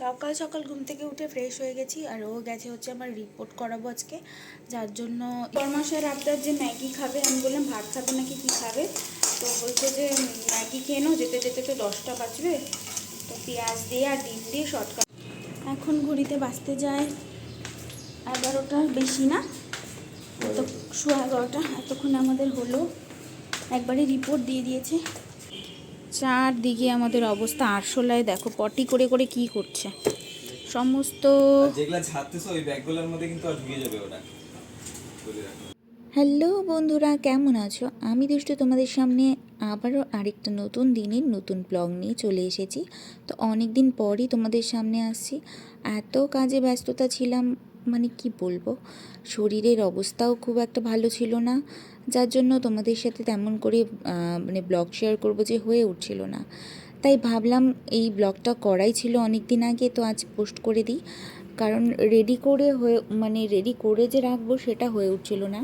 সকাল সকাল ঘুম থেকে উঠে ফ্রেশ হয়ে গেছি আর ও গেছে হচ্ছে আমার রিপোর্ট করাবো আজকে। যার জন্য পরমাসের আবদার যে ম্যাগি খাবে, আমি বললাম ভাত খাবে নাকি কি খাবে? তো বলছে যে ম্যাগি খেয়ে নাও, যেতে যেতে তো দশটা বাজবে। তো পেঁয়াজ দিয়ে আর ডিম দিয়ে শর্টকাট এখন ঘড়িতে বাঁচতে যায় এগারোটা, বেশি না? তো শো এগারোটা, এতক্ষণ আমাদের হলো। একবারে রিপোর্ট দিয়ে দিয়েছে। চারদিকে আমাদের অবস্থা আরশোলায় দেখো পটি করে করে কি করছে। সমস্ত আর যেগুলা ঝাড়তেছো ওই ব্যাগগুলোর মধ্যে কিন্তু আর ঢুকে যাবে ওটা বলে রাখো। হ্যালো বন্ধুরা কেমন আছো? আমি দুষ্টু তোমাদের সামনে আবারও আরেকটা নতুন দিনের নতুন ব্লগ নিয়ে চলে এসেছি। তো অনেক দিন পরই তোমাদের সামনে আসছি। এত কাজে ব্যস্ততা ছিলাম মানে কি বলব? শরীরের অবস্থাও খুব একটা ভালো ছিল না। যার জন্য তোমাদের সাথে তেমন করে মানে ব্লগ শেয়ার করব যে হয়ে উঠছিল না। তাই ভাবলাম এই ব্লগটা করাই ছিল অনেক দিন আগে, তো আজ পোস্ট করে দিই। কারণ রেডি করে হয়ে মানে রেডি করে যে রাখব সেটা হয়ে উঠছিল না।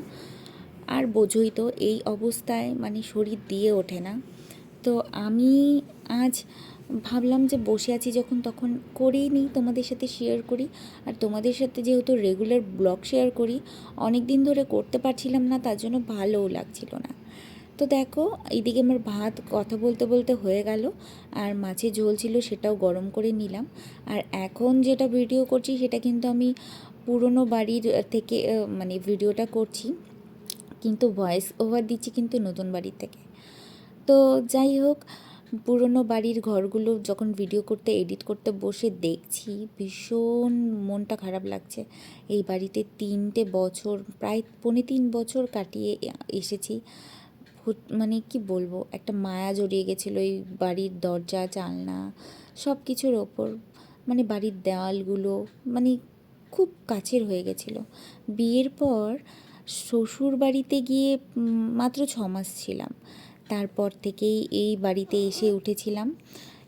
আর বোঝই তো, এই অবস্থায় মানে শরীর দিয়ে ওঠে না। তো আমি আজ ভাবলাম যে বসে আছি যখন তখন করেই নিই তোমাদের সাথে শেয়ার করি। আর তোমাদের সাথে যেহেতু রেগুলার ব্লগ শেয়ার করি অনেক দিন ধরে করতে পারছিলাম না, তার জন্য ভালোও লাগছিল না। তো দেখো, এইদিকে আমার ভাত কথা বলতে বলতে হয়ে গেল, আর মাছের ঝোল ছিল সেটাও গরম করে নিলাম। আর এখন যেটা ভিডিও করছি সেটা কিন্তু আমি পুরনো বাড়ির থেকে মানে ভিডিওটা করছি, কিন্তু ভয়েস ওভার দিচ্ছি কিন্তু নতুন বাড়ির থেকে। তো যাই হোক পুরনো বাড়ির ঘরগুলো যখন ভিডিও করতে এডিট করতে বসে দেখছি, ভীষণ মনটা খারাপ লাগছে। এই বাড়িতে তিনটে বছর, প্রায় পৌনে তিন বছর কাটিয়ে এসেছি। মানে কি বলব, একটা মায়া জড়িয়ে গেছিল এই বাড়ির দরজা, জানলা সব কিছুর ওপর। মানে বাড়ির দেওয়ালগুলো মানে খুব কাছের হয়ে গেছিল। বিয়ের পর শ্বশুর বাড়িতে গিয়ে মাত্র ছ মাস ছিলাম। তারপর থেকেই এই বাড়িতে এসে উঠেছিলাম।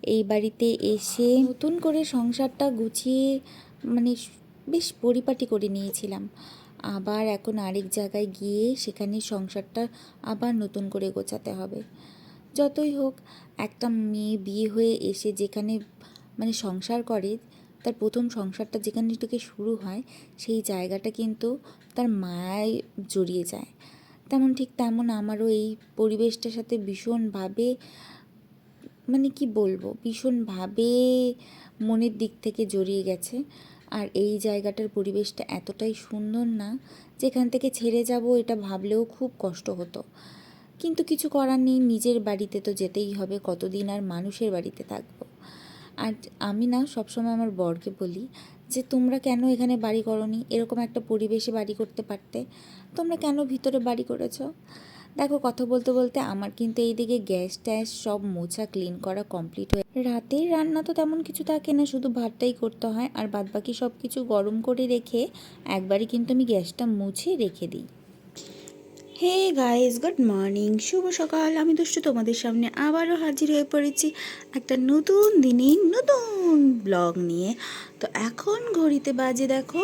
এই বাড়িতে এসে নতুন করে সংসারটা গুছিয়ে মানে বেশ পরিপাটি করে নিয়েছিলাম। আবার এখন আরেক জায়গায় গিয়ে সেখানে সংসারটা আবার নতুন করে গোছাতে হবে। যতই হোক, একটা মেয়ে বিয়ে হয়ে এসে যেখানে মানে সংসার করে, তার প্রথম সংসারটা যেখান থেকে শুরু হয়, সেই জায়গাটা কিন্তু তার মায়ায় জড়িয়ে যায়। তেমন ঠিক তেমন আমারও এই পরিবেশটার সাথে ভীষণভাবে মানে কি বলব, ভীষণভাবে মনের দিক থেকে জড়িয়ে গেছে। আর এই জায়গাটার পরিবেশটা এতটাই সুন্দর না, যেখান থেকে ছেড়ে যাব এটা ভাবলেও খুব কষ্ট হতো। কিন্তু কিছু করার নেই, নিজের বাড়িতে তো যেতেই হবে, কতদিন আর মানুষের বাড়িতে থাকব। আর আমি না সবসময় আমার বরকে বলি যে, তোমরা কেন এখানে বাড়ি করনি? এরকম একটা পরিবেশে বাড়ি করতে পারতে। তোমরা কেন ভিতরে বাড়ি করেছ? দেখো, কথা বলতে বলতে আমার কিন্তু এইদিকে গ্যাস ট্যাস সব মোছা ক্লিন করা কমপ্লিট হয়ে রাতের রান্না তো তেমন কিছু থাকে না, শুধু ভাতটাই করতে হয় আর বাদবাকি সব কিছু গরম করে রেখে একবারে কিন্তু আমি গ্যাসটা মুছে রেখে দিই। হে গাইস, গুড মর্নিং, শুভ সকাল। আমি দুষ্টু তোমাদের সামনে আবারও হাজির হয়ে পড়েছি একটা নতুন দিনে নতুন ব্লগ নিয়ে। তো এখন ঘড়িতে বাজে দেখো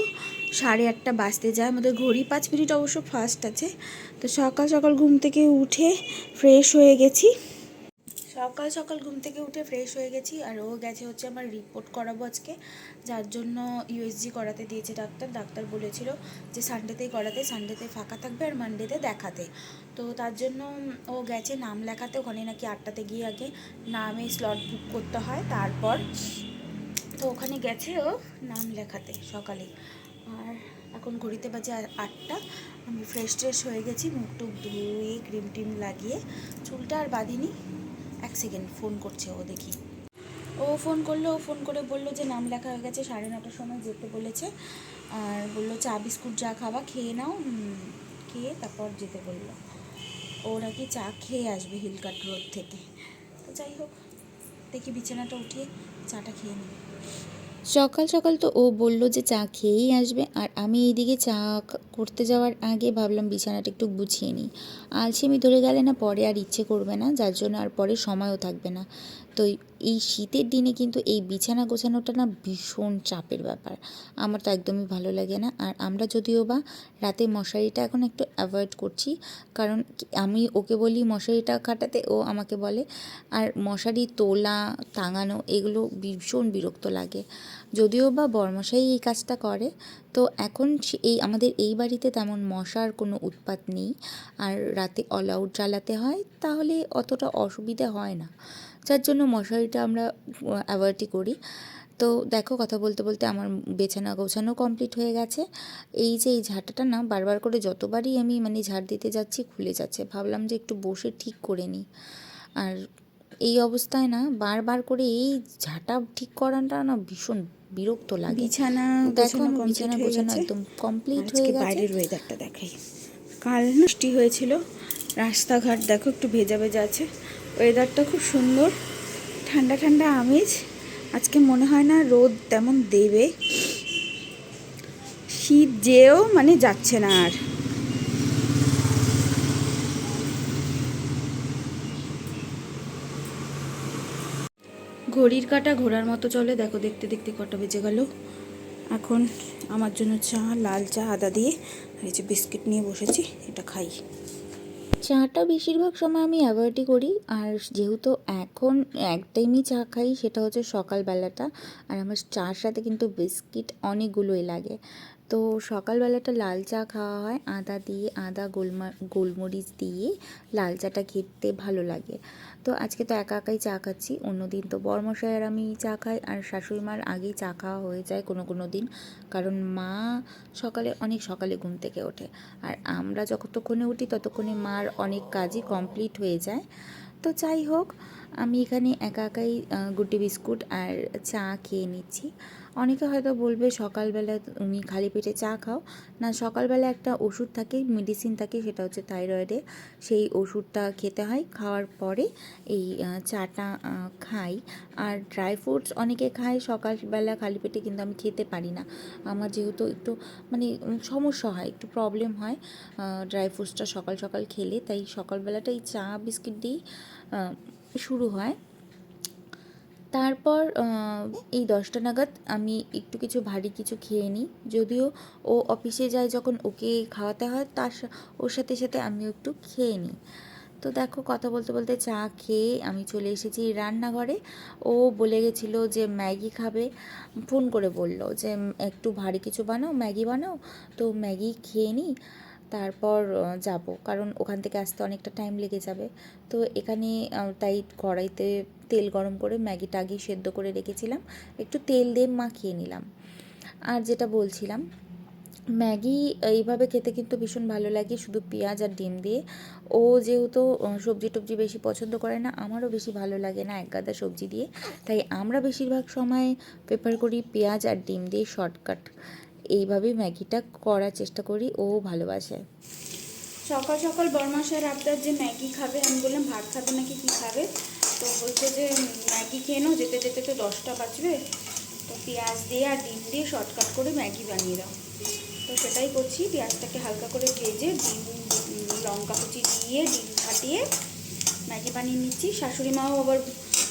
সাড়ে আটটা বাজতে যায়। আমাদের ঘড়ি পাঁচ মিনিট অবশ্য ফাস্ট আছে। তো সকাল সকাল ঘুম থেকে উঠে ফ্রেশ হয়ে গেছি। সকাল সকাল ঘুম থেকে উঠে ফ্রেশ হয়ে গেছি আর ও গেছে হচ্ছে আমার রিপোর্ট করাবো আজকে। যার জন্য ইউএসজি করাতে দিয়েছে ডাক্তার। ডাক্তার বলেছিল যে সানডেতেই করাতে সানডেতে ফাঁকা থাকবে আর মানডেতে দেখাতে। তো তার জন্য ও গেছে নাম লেখাতে। ওখানে নাকি আটটাতে গিয়ে আগে নামে স্লট বুক করতে হয়। তারপর তো ওখানে গেছে ও নাম লেখাতে সকালে। এখন ঘড়িতে বাজে আটটা, আমি ফ্রেশ ট্রেশ হয়ে গেছি, মুখ টুক ধুয়ে ক্রিম টিম লাগিয়ে চুলটা আর বাঁধিনি। এক সেকেন্ড ফোন করছে ও দেখি। ও ফোন করল, ও ফোন করে বলল যে, নাম লেখা হয়ে গেছে, সাড়ে নটার সময় যেতে বলেছে। আর বলল, চা, বিস্কুট যা খাওয়া খেয়ে নাও খেয়ে তারপর যেতে বলল। ও নাকি চা খেয়ে আসবে হিলকাট রোড থেকে। তো যাই হোক, দেখি বিছানাটা উঠিয়ে চাটা খেয়ে নিই। সকাল সকাল তো ও বলল যে চা খেয়েই আসবে। আর আমি এইদিকে চা করতে যাওয়ার আগে ভাবলাম বিছানাটা একটু গুছিয়ে নিই। আলসেমি ধরে গেলে না পরে আর ইচ্ছে করবে না, যার জন্য আর পরে সময়ও থাকবে না। তো এই শীতের দিনে কিন্তু এই বিছানা গোছানোটা না ভীষণ চাপের ব্যাপার। আমার তো একদমই ভালো লাগে না। আর আমরা যদিও বা রাতে মশারিটা এখন একটু অ্যাভয়েড করছি, কারণ আমি ওকে বলি মশারিটা কাটাতে, ও আমাকে বলে, আর মশারি, তোলা, টাঙানো এগুলো ভীষণ বিরক্ত লাগে। যদিও বা বরমশাই এই কাজটা করে, তো এখন এই আমাদের এই বাড়িতে তেমন মশার কোনো উৎপাত নেই। আর রাতে অল আউট জ্বালাতে হয়, তাহলে অতটা অসুবিধা হয় না। যার জন্য মশারিটা আমরা অ্যাভয়েডই করি। তো দেখো কথা বলতে বলতে আমার বেছানা গোছানো কমপ্লিট হয়ে গেছে। এই যে এই ঝাঁটাটা না বারবার করে যতবারই আমি মানে ঝাড় দিতে যাচ্ছি খুলে যাচ্ছে। ভাবলাম যে একটু বসে ঠিক করে নিই। আর এই অবস্থায় না বারবার করে এই ঝাঁটা ঠিক করাটা না ভীষণ বিরক্ত লাগে। বিছানা দেখো বিছানা গোছানো একদম কমপ্লিট হয়ে গেছে। বাইরের ওয়েদারটা দেখাই। কাল বৃষ্টি হয়েছিল। রাস্তাঘাট দেখো একটু ভেজা ভেজা আছে। ওয়েদারটা খুব সুন্দর, ঠান্ডা ঠান্ডা আমেজ। আজকে মনে হয় না রোদ তেমন দেবে। শীত যেও মানে যাচ্ছে না আর। ঘড়ির কাটা ঘোড়ার মতো চলে, দেখো দেখতে দেখতে কটা বেজে গেল। এখন আমার জন্য চা, লাল চা, আদা দিয়ে, আর এই যে বিস্কিট নিয়ে বসেছি, এটা খাই। চাটা বেশিরভাগ সময় আমি অ্যাভয়েডই করি। আর যেহেতু এখন এক টাইমই চা খাই, সেটা হচ্ছে সকালবেলাটা। আর আমার চার সাথে কিন্তু বিস্কিট অনেকগুলোই লাগে। তো সকালবেলাটা লাল চা খাওয়া হয়, আদা দিয়ে, আদা গোলমা, গোলমরিচ দিয়ে লাল চাটা খেতে ভালো লাগে। তো আজকে তো একা একাই চা খাচ্ছি। অন্যদিন তো বরমশাই আর আমি চা খাই আর শাশুড়ি মার আগেই চা খাওয়া হয়ে যায় কোনো কোনো দিন। কারণ মা সকালে, অনেক সকালে ঘুম থেকে ওঠে। আর আমরা যতক্ষণে উঠি ততক্ষণে মার অনেক কাজই কমপ্লিট হয়ে যায়। তো যাই হোক, আমি এখানে একা একাই গুড্ডি বিস্কুট আর চা খেয়ে নিচ্ছি। অনেকে হয়তো বলবে সকালবেলা তুমি খালি পেটে চা খাও। না, সকালবেলা একটা ওষুধ থাকে মেডিসিন থাকে, সেটা হচ্ছে থাইরয়েডে সেই ওষুধটা খেতে হয়, খাওয়ার পরে এই চাটা খাই। আর ড্রাই ফ্রুটস অনেকে খায়, সকালবেলা খালি পেটে কিন্তু আমি খেতে পারি না। আমার যেহেতু একটু মানে সমস্যা হয়, একটু প্রবলেম হয় ড্রাই ফ্রুটসটা সকাল সকাল খেলে। তাই সকালবেলাটা এই চা, বিস্কিট দিয়েই শুরু হয়। তারপর এই দশটা নাগাদ আমি একটু কিছু ভারী কিছু খেয়ে নিই। যদিও ও অফিসে যায় যখন ওকে খাওয়াতে হয়, তার ওর সাথে সাথে আমিও একটু খেয়ে নিই। তো দেখো, কথা বলতে বলতে চা খেয়ে আমি চলে এসেছি রান্নাঘরে। ও বলে গেছিল যে, ম্যাগি খাবে। ফোন করে বলল যে, একটু ভারী কিছু বানাও, ম্যাগি বানাও। তো ম্যাগি খেয়ে নিই। তারপর যাব। কারণ ওখান থেকে আসতে অনেকটা টাইম লেগে যাবে। তো এখানে তাই কড়াইতে তেল গরম করে ম্যাগিটা আগে সেদ্ধ করে রেখেছিলাম। একটু তেল দিয়ে মাখিয়ে নিলাম। আর যেটা বলছিলাম, ম্যাগি এইভাবে খেতে কিন্তু ভীষণ ভালো লাগে। শুধু পেঁয়াজ আর ডিম দিয়ে। ও যেহেতু সবজি টবজি বেশি পছন্দ করে না, আমারও বেশি ভালো লাগে না এক গাদা সবজি দিয়ে। তাই আমরা বেশিরভাগ সময় প্রেফার করি পেঁয়াজ আর ডিম দিয়ে শর্টকাট এইভাবেই ম্যাগিটা করার চেষ্টা করি, ও ভালোবাসে। সকাল সকাল বরমাসের আবদার যে ম্যাগি খাবে, আমি বললাম, ভাত খাবে নাকি কী খাবে? তো বলছে যে, ম্যাগি খেয়ে নাও, যেতে যেতে তো দশটা বাজবে। তো পেঁয়াজ দিয়ে আর ডিম দিয়ে শর্টকাট করে ম্যাগি বানিয়ে দাও। তো সেটাই করছি, পেঁয়াজটাকে হালকা করে ভেজে ডিম, লঙ্কা কুচি দিয়ে ডিম ফাটিয়ে ম্যাগি বানিয়ে নিচ্ছি। শাশুড়ি মাও আবার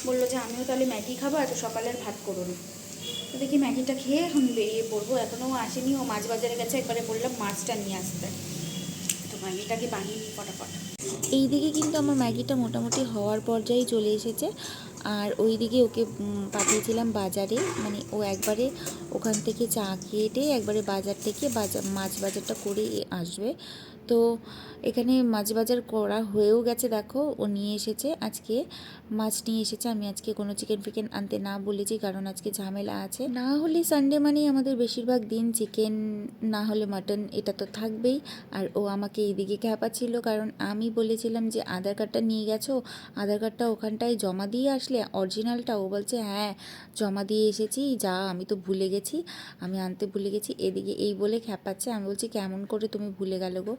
বলল যে, আমিও তাহলে ম্যাগি খাব, এত সকালের ভাত করো না। তো দেখি ম্যাগিটা খেয়ে এখন বেরিয়ে পড়ব। এখনও আসেনি, ও মাছ বাজারে গেছে, একবারে বললাম মাছটা নিয়ে আসতে। তো ম্যাগিটাকে বানিয়ে নিই ফটাফট এই দিকে কিন্তু আমার ম্যাগিটা মোটামুটি হওয়ার পর্যায়ে চলে এসেছে। আর ওই দিকে ওকে পাঠিয়েছিলাম বাজারে। মানে ও একবারে ওখান থেকে চা খেয়ে একবারে বাজার থেকে বাজার মাছ বাজারটা করে আসবে। তো এখানে মাছ বাজার করা হয়েও গেছে, দেখো, ও নিয়ে এসেছে। আজকে মাছ নিয়ে এসেছে। আমি আজকে কোনো চিকেন ফিকেন আনতে না বলেছি, কারণ আজকে ঝামেলা আছে। না হলে সানডে মানেই আমাদের বেশিরভাগ দিন চিকেন না হলে মাটন এটা তো থাকবেই। আর ও আমাকে এইদিকে ছিল কারণ আমি বলেছিলাম যে, আধার কার্ডটা নিয়ে গেছো? আধার কার্ডটা ওখানটায় জমা দিয়ে আসলে অরিজিনালটা ও বলছে হ্যাঁ জমা দিয়ে এসেছি, যা, আমি তো ভুলে গেছি, আমি আনতে ভুলে গেছি, এদিকে এই বলে খ্যাপাচ্ছে। আমি বলছি, কেমন করে তুমি ভুলে গেল গো?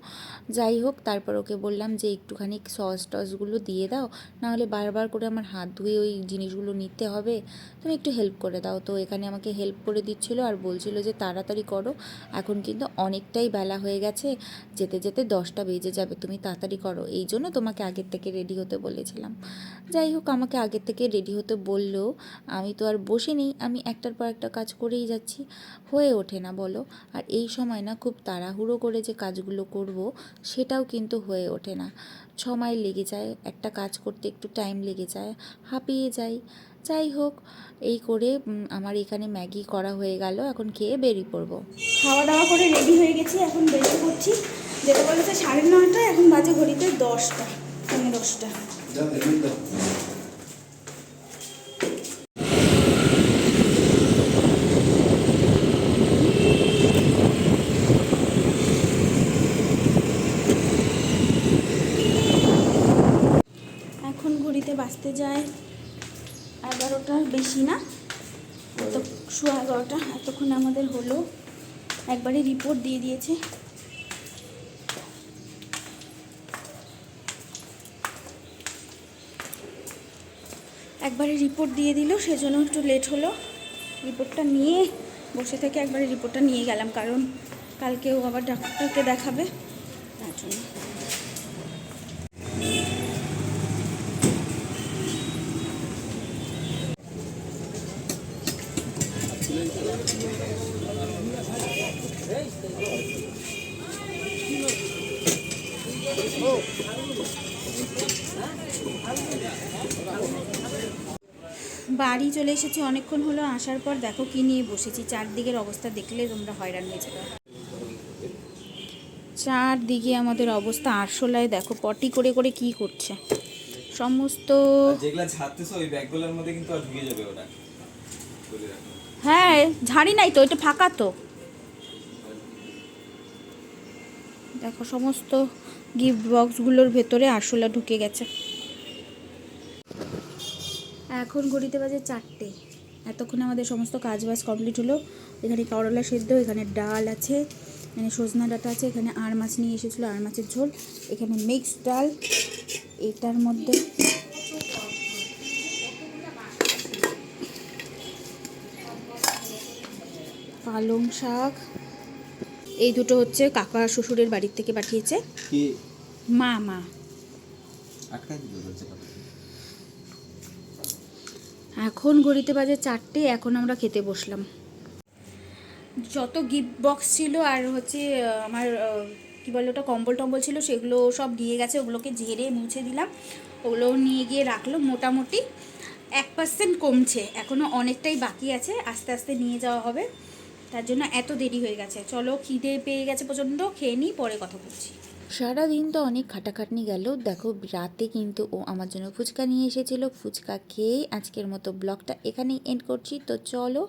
যাই হোক, তারপর ওকে বললাম যে, একটুখানি সস টসগুলো দিয়ে দাও, নাহলে বারবার করে আমার হাত ধুয়ে ওই জিনিসগুলো নিতে হবে। তুমি একটু হেল্প করে দাও। তো এখানে আমাকে হেল্প করে দিচ্ছিল আর বলছিল যে, তাড়াতাড়ি করো। এখন কিন্তু অনেকটাই বেলা হয়ে গেছে, যেতে যেতে দশটা বেজে যাবে, তুমি তাড়াতাড়ি করো। এই জন্য তোমাকে আগের থেকে রেডি হতে বলেছিলাম। যাই হোক, আমাকে আগের থেকে আমাকে রেডি হতে বললেও আমি তো আর বসে নেই আমি একটার পর একটা কাজ করেই যাচ্ছি। হয়ে ওঠে না বলো। আর এই সময় না খুব তাড়াহুড়ো করে যে কাজগুলো করব সেটাও কিন্তু হয়ে ওঠে না। সময় লেগে যায় একটা কাজ করতে একটু টাইম লেগে যায় হাঁপিয়ে যাই। যাই হোক এই করে আমার এখানে ম্যাগি করা হয়ে গেল এখন খেয়ে বেরিয়ে পড়ব। খাওয়া দাওয়া করে রেডি হয়ে গেছি এখন বেরিয়ে পড়ছি। যেটা বলেছে সাড়ে নটা এখন বাজে ঘড়িতে দশটা পৌনে দশটা এখন ঘড়িতে বাজতে যায় এগারোটার বেশি না? এত সোয়া এগারোটা, এতক্ষণ আমাদের হলো। একবারে রিপোর্ট দিয়ে দিয়েছে। একবারে রিপোর্ট দিয়ে দিল, সেজন্য একটু লেট হলো। রিপোর্টটা নিয়ে বসে থেকে একবারে রিপোর্টটা নিয়ে গেলাম, কারণ কালকেও আবার ডাক্তারকে দেখাবে। তার জন্য। বাড়ি চলে এসেছি অনেকক্ষণ হলো আসার পর দেখো কি নিয়ে বসেছি। চারদিকের অবস্থা দেখলে তোমরা হয়রান হয়ে যাবে। চারদিকে আমাদের অবস্থা আরশোলায় দেখো পটি করে করে কি করছে। সমস্ত যেগুলা ঝাড়তেছো ওই ব্যাগগুলোর মধ্যে কিন্তু আর ঢুকে যাবে ওটা হ্যাঁ ঝাড়ি নাই তো এটা ফাঁকা তো। দেখো সমস্ত গিফট বক্সগুলোর ভেতরে আরশোলা ঢুকে গেছে। এখন ঘড়িতে বাজে চারটে। এতক্ষণ আমাদের সমস্ত কাজ বাজ কমপ্লিট হলো। এখানে করলা সেদ্ধ, এখানে ডাল আছে, এখানে সজনা ডাটা আছে, এখানে আর মাছ নিয়ে এসেছিল আর মাছের ঝোল। এখানে মিক্স ডাল, এটার মধ্যে পালং শাক এই দুটো হচ্ছে কাকা শ্বশুরের বাড়ির থেকে পাঠিয়েছে। মা মা। এখন ঘড়িতে বাজে চারটে এখন আমরা খেতে বসলাম। যত গিফট বক্স ছিল আর হচ্ছে আমার আহ, কি বলে ওটা কম্বল টম্বল ছিল সেগুলো সব দিয়ে গেছে ওগুলোকে ঝেড়ে মুছে দিলাম। ওগুলো নিয়ে গিয়ে রাখল মোটামুটি এক পার্সেন্ট কমছে এখনও অনেকটাই বাকি আছে আস্তে আস্তে নিয়ে যাওয়া হবে। তার জন্য এত দেরি হয়ে গেছে। চলো খিদে পেয়ে গেছে প্রচণ্ড খেয়ে নিই, পরে কথা বলছি। সারাদিন তো অনেক খাটাখাটনি গেল। দেখো, রাতে কিন্তু ও আমার জন্য ফুচকা নিয়ে এসেছিল। ফুচকা খেয়েই আজকের মতো ব্লগটা এখানেই এন্ড করছি। তো চলো,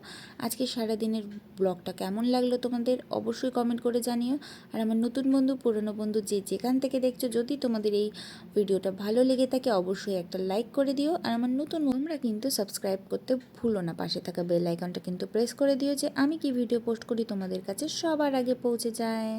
আজকে সারাদিনের ব্লগটা কেমন লাগল তোমাদের অবশ্যই কমেন্ট করে জানিও। আর আমার নতুন বন্ধু, পুরনো বন্ধু যে যেখান থেকে দেখছ, যদি তোমাদের এই ভিডিওটা ভালো লেগে থাকে, অবশ্যই একটা লাইক করে দিও। আর আমার নতুন তোমরা কিন্তু সাবস্ক্রাইব করতে ভুলো না। পাশে থাকা বেল আইকনটা কিন্তু প্রেস করে দিও যে আমি কি ভিডিও পোস্ট করি, তোমাদের কাছে সবার আগে পৌঁছে যায়।